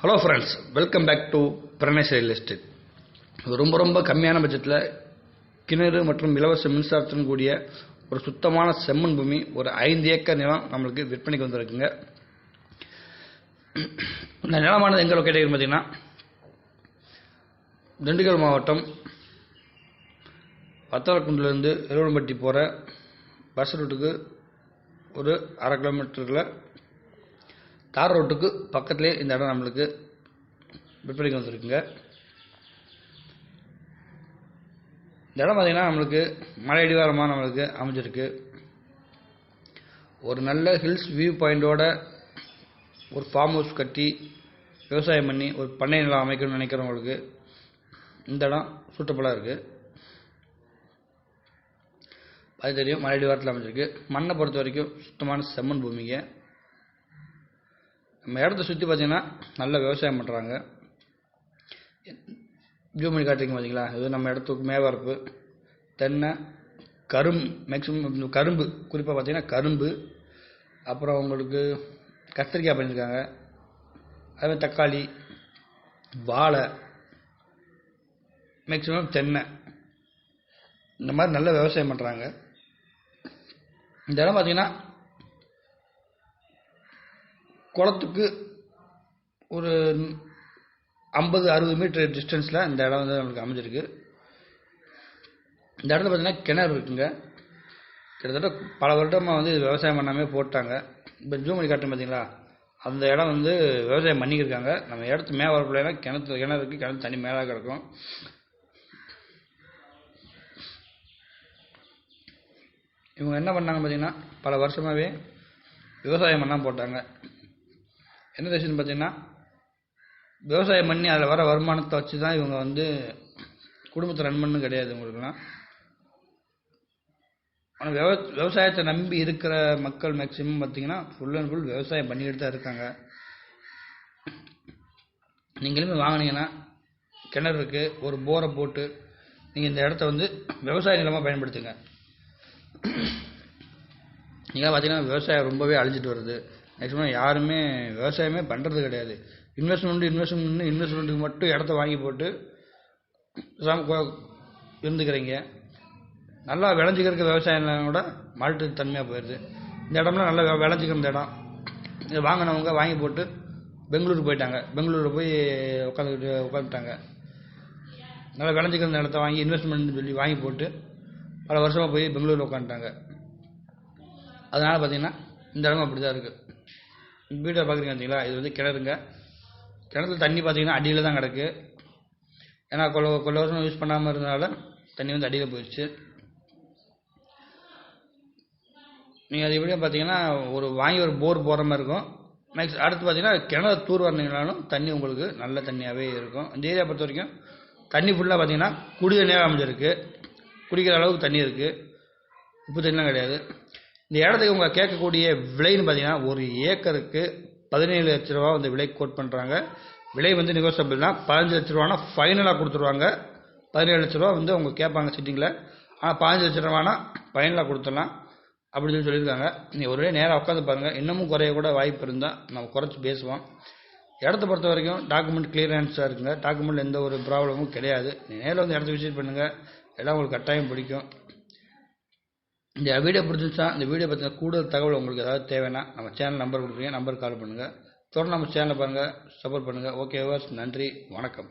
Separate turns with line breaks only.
Hello friends welcome back to Pranesh real estate ரொம்ப ரொம்ப கம்மியான பட்ஜெட்டில் கிணறு மற்றும் இலவச மின்சாரத்துடன் கூடிய ஒரு சுத்தமான செம்மண் பூமி ஒரு ஐந்து ஏக்கர் நிலம் நம்மளுக்கு விற்பனைக்கு வந்திருக்குங்க. இந்த நிலமானது எங்கே லொக்கேட் பார்த்தீங்கன்னா திண்டுக்கல் மாவட்டம் வத்தலக்குண்டிலேருந்து எருவன்பட்டி போகிற பஸ் ரூட்டுக்கு ஒரு அரை கிலோமீட்டரில் தார் ரோட்டுக்கு பக்கத்துலேயே இந்த இடம் நம்மளுக்கு விற்பனைக்கு வந்துருக்குங்க. இந்த இடம் பார்த்தீங்கன்னா நம்மளுக்கு மலை அடிவாரமாக நம்மளுக்கு அமைஞ்சிருக்கு. ஒரு நல்ல ஹில்ஸ் வியூ பாயிண்டோட ஒரு ஃபார்ம் ஹவுஸ் கட்டி விவசாயம் பண்ணி ஒரு பண்ணை நிலம் அமைக்கணும்னு நினைக்கிறவங்களுக்கு இந்த இடம் சூட்டபுளாக இருக்குது அது தெரியும் மலையடி வாரத்தில் அமைஞ்சிருக்கு. மண்ணை பொறுத்த வரைக்கும் சுத்தமான செம்மண் பூமிங்க. நம்ம இடத்த சுற்றி பார்த்தீங்கன்னா நல்ல விவசாயம் பண்ணுறாங்க ஜூம் பண்ணி காட்டுறீங்க பார்த்தீங்களா இது நம்ம இடத்துக்கு மேவரப்பு. தென்னை கரும் மேக்ஸிமம் கரும்பு. குறிப்பாக பார்த்தீங்கன்னா கரும்பு. அப்புறம் அவங்களுக்கு கத்திரிக்காய் பண்ணியிருக்காங்க. அதே தக்காளி வாழை மேக்ஸிமம் தென்னை. இந்த மாதிரி நல்ல விவசாயம் பண்ணுறாங்க இந்த இடம் பார்த்தீங்கன்னா குளத்துக்கு ஒரு ஐம்பது அறுபது மீட்டர் டிஸ்டன்ஸில் இந்த இடம் வந்து நம்மளுக்கு அமைஞ்சிருக்கு. இந்த இடத்துல பார்த்தீங்கன்னா கிணறு இருக்குங்க. கிட்டத்தட்ட பல வருடமாக வந்து இது விவசாயம் பண்ணாமே போட்டாங்க. இப்போ ஜூம் பண்ணி காட்டுறேன் பார்த்தீங்களா அந்த இடம் வந்து விவசாயம் பண்ணிக்கிருக்காங்க. நம்ம இடத்து மேலே வரக்குள்ள கிணத்து கிணறு இருக்குது கிணத்து தண்ணி மேலே கிடக்கும். இவங்க என்ன பண்ணாங்க பார்த்தீங்கன்னா பல வருஷமாகவே விவசாயம் பண்ணாமல் போட்டாங்க. என்ன ரேஷன் பார்த்தீங்கன்னா விவசாயம் பண்ணி அதில் வர வருமானத்தை வச்சு தான் இவங்க வந்து குடும்பத்தை ரன் பண்ணு கிடையாது இவங்களுக்குலாம் ஆனால் விவ விவசாயத்தை நம்பி இருக்கிற மக்கள் மேக்சிமம் பார்த்திங்கன்னா ஃபுல் அண்ட் ஃபுல் விவசாயம் பண்ணிக்கிட்டு தான் இருக்காங்க நீங்களுமே வாங்கினீங்கன்னா கிணறு இருக்குது ஒரு போரை போட்டு நீங்கள் இந்த இடத்த வந்து விவசாய நிலமாக பயன்படுத்துங்க. நீங்கள் பார்த்தீங்கன்னா விவசாயம் ரொம்பவே அழிஞ்சிட்டு வருது. மேக்ஸிமம் யாருமே விவசாயமே பண்ணுறது கிடையாது. இன்வெஸ்ட்மெண்ட் இன்வெஸ்ட்மெண்ட்னு இன்வெஸ்ட்மெண்ட்டுக்கு மட்டும் இடத்த வாங்கி போட்டு இருந்துக்கிறீங்க. நல்லா விளைஞ்சிக்கிறதுக்கு விவசாயம் கூட மாட்டு தன்மையாக போயிடுது இந்த இடம்லாம் நல்லா விளைஞ்சிக்கிற இந்த இடம். இதை வாங்கினவங்க வாங்கி போட்டு பெங்களூர் போயிட்டாங்க. பெங்களூரில் போய் உட்காந்துக்கிட்டு உட்காந்துட்டாங்க. நல்லா விளைஞ்சிக்கிற இடத்த வாங்கி இன்வெஸ்ட்மெண்ட்னு சொல்லி வாங்கி போட்டு பல வருஷமாக போய் பெங்களூரில் உட்காந்துட்டாங்க. அதனால் பார்த்தீங்கன்னா இந்த இடமும் அப்படி தான் இருக்குது வீட்டை பார்க்குறீங்க பார்த்தீங்களா இது வந்து கிணறுங்க. கிணத்துல தண்ணி பார்த்தீங்கன்னா அடியில் தான் கிடக்கு. ஏன்னா கொள்ள கொள்ள வருஷம் யூஸ் பண்ணாமல் இருந்தனால தண்ணி வந்து அடியில் போயிடுச்சு. நீங்கள் அது எப்படியும் பார்த்தீங்கன்னா ஒரு வாங்கி ஒரு போர் போகிற மாதிரி இருக்கும். நெக்ஸ்ட் அடுத்து பார்த்தீங்கன்னா கிணறு தூர் வரணுங்கனாலும் தண்ணி உங்களுக்கு நல்ல தண்ணியாகவே இருக்கும். இந்த ஏரியா பொறுத்த வரைக்கும் தண்ணி ஃபுல்லாக பார்த்தீங்கன்னா குடி நேரம் அமைஞ்சிருக்கு. குடிக்கிற அளவுக்கு தண்ணி இருக்குது உப்பு தண்ணிலாம் கிடையாது. இந்த இடத்துக்கு உங்க கேட்கக்கூடிய விலைன்னு பார்த்தீங்கன்னா ஒரு ஏக்கருக்கு பதினேழு லட்ச ரூபா வந்து விலை கோட் பண்ணுறாங்க விலை வந்து நெகோசியபிள்னா பதினஞ்சு லட்ச ரூபானா ஃபைனலாக கொடுத்துருவாங்க. பதினேழு லட்ச ரூபா வந்து அவங்க கேட்பாங்க சிட்டிங்கில் ஆனால் பதினஞ்சு லட்ச ரூபானா ஃபைனலாக கொடுத்துடலாம். அப்படின்னு சொல்லி சொல்லியிருக்காங்க. நீங்கள் ஒரே நேராக உட்காந்து பாருங்கள் இன்னமும் குறைய கூட வாய்ப்பு இருந்தால் நம்ம குறைச்சி பேசுவோம். இடத்த பொறுத்த வரைக்கும் டாக்குமெண்ட் கிளியரன்ஸாக இருக்குங்க. டாக்குமெண்ட் எந்த ஒரு ப்ராப்ளமும் கிடையாது. நேரில் வந்து இடத்த விசிட் பண்ணுங்கள் எல்லாம் உங்களுக்கு கட்டாயம் பிடிக்கும். இந்த வீடியோ பிடிச்சிருச்சா இந்த வீடியோ பற்றின கூடுதல் தகவல் உங்களுக்கு ஏதாவது தேவைன்னா நம்ம சேனல் நம்பர் கொடுக்குறீங்க நம்பர் கால் பண்ணுங்கள் தொடர்ந்து நம்ம சேனலை பாருங்கள் சப்போர்ட் பண்ணுங்கள் ஓகே நன்றி வணக்கம்.